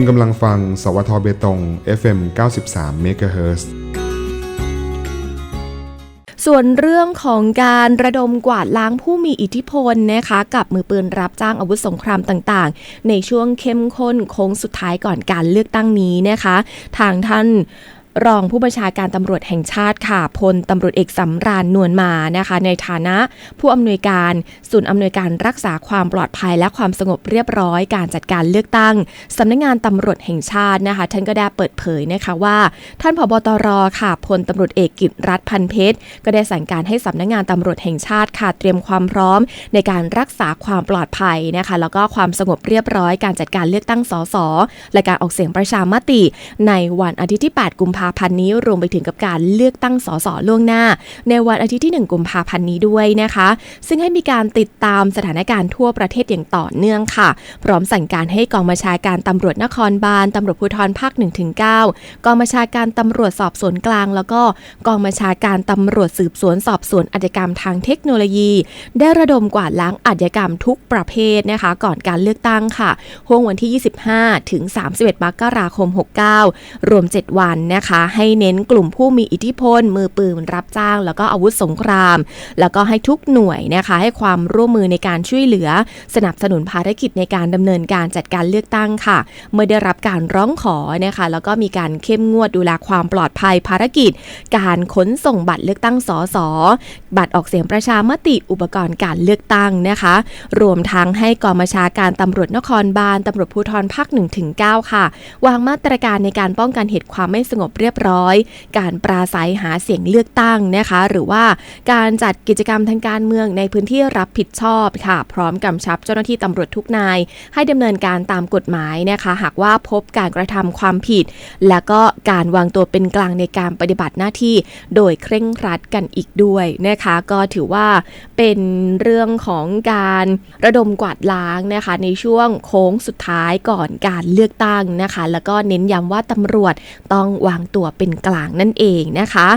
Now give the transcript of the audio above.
คุณกำลังฟัง สวทเบตง FM 93 MHz ส่วนเรื่องของการระดมกวาดล้างผู้มีอิทธิพลนะคะกับมือปืนรับจ้างอาวุธสงครามต่างๆ ในช่วงเข้มข้นโค้งสุดท้ายก่อนการเลือกตั้งนี้นะคะ ทางท่าน รองผู้บัญชาการตำรวจแห่งชาติค่ะพลตำรวจเอกสำราญนวลมานะคะ ในฐานะผู้อำนวยการศูนย์อำนวยการรักษาความปลอดภัยและความสงบเรียบร้อย การจัดการเลือกตั้งสำนักงานตำรวจแห่งชาตินะคะ ท่านก็ได้เปิดเผยนะคะว่า ท่านผบตรค่ะพลตำรวจเอกกิตรัฐพันเพชรก็ได้สั่งการให้สำนักงานตำรวจแห่งชาติค่ะเตรียมความพร้อม ในการรักษาความปลอดภัยนะคะ แล้วก็ความสงบเรียบร้อย การจัดการเลือกตั้งสสและการออกเสียงประชามติ ในวันอาทิตย์ที่ 8 กุมภาพันธ์นี้รวมไปถึงกับการเลือกตั้งสสล่วงหน้า ในวันอาทิตย์ที่ 1 กุมภาพันธ์นี้ด้วยนะคะ ซึ่งให้มีการติดตามสถานการณ์ทั่วประเทศอย่างต่อเนื่องค่ะ พร้อมสั่งการให้กองบัญชาการตำรวจนครบาลตำรวจภูธรภาค1ถึง9กองบัญชาการตำรวจสอบสวนกลาง แล้วก็กองบัญชาการตำรวจสืบสวนสอบสวนอาชญากรรมทางเทคโนโลยี ได้ระดมกวาดล้างอาชญากรรมทุกประเภทนะคะ ก่อนการเลือกตั้งค่ะห่วงวันที่ 25 ถึง 31 มกราคม 69 รวม 7 วันนะคะให้เน้นกลุ่มผู้มีอิทธิพล มือปืนรับจ้าง แล้วก็อาวุธสงคราม แล้วก็ให้ทุกหน่วยนะคะ ให้ความร่วมมือในการช่วยเหลือ สนับสนุนภารกิจในการดำเนินการจัดการเลือกตั้งค่ะ เมื่อได้รับการร้องขอนะคะ แล้วก็มีการเข้มงวดดูแลความปลอดภัยภารกิจ การขนส่งบัตรเลือกตั้งสสบัตรออกเสียงประชามติอุปกรณ์การเลือกตั้งนะคะ รวมทั้งให้กองบัญชาการตำรวจนครบาลตำรวจภูธรภาค1ถึง9ค่ะ วางมาตรการในการป้องกันเหตุความไม่สงบเรียบร้อย การปราศัยหาเสียงเลือกตั้งนะคะ หรือว่าการจัดกิจกรรมทางการเมืองในพื้นที่รับผิดชอบค่ะ พร้อมกำชับเจ้าหน้าที่ตำรวจทุกนาย ให้ดำเนินการตามกฎหมายนะคะ หากว่าพบการกระทำความผิด และก็การวางตัวเป็นกลางในการปฏิบัติหน้าที่ โดยเคร่งครัดกันอีกด้วยนะคะ ก็ถือว่าเป็นเรื่องของการระดมกวาดล้างนะคะ ในช่วงโค้งสุดท้ายก่อนการเลือกตั้งนะคะ แล้วก็เน้นย้ำว่าตำรวจต้องวางตัวเป็นกลางนั่นเองนะคะ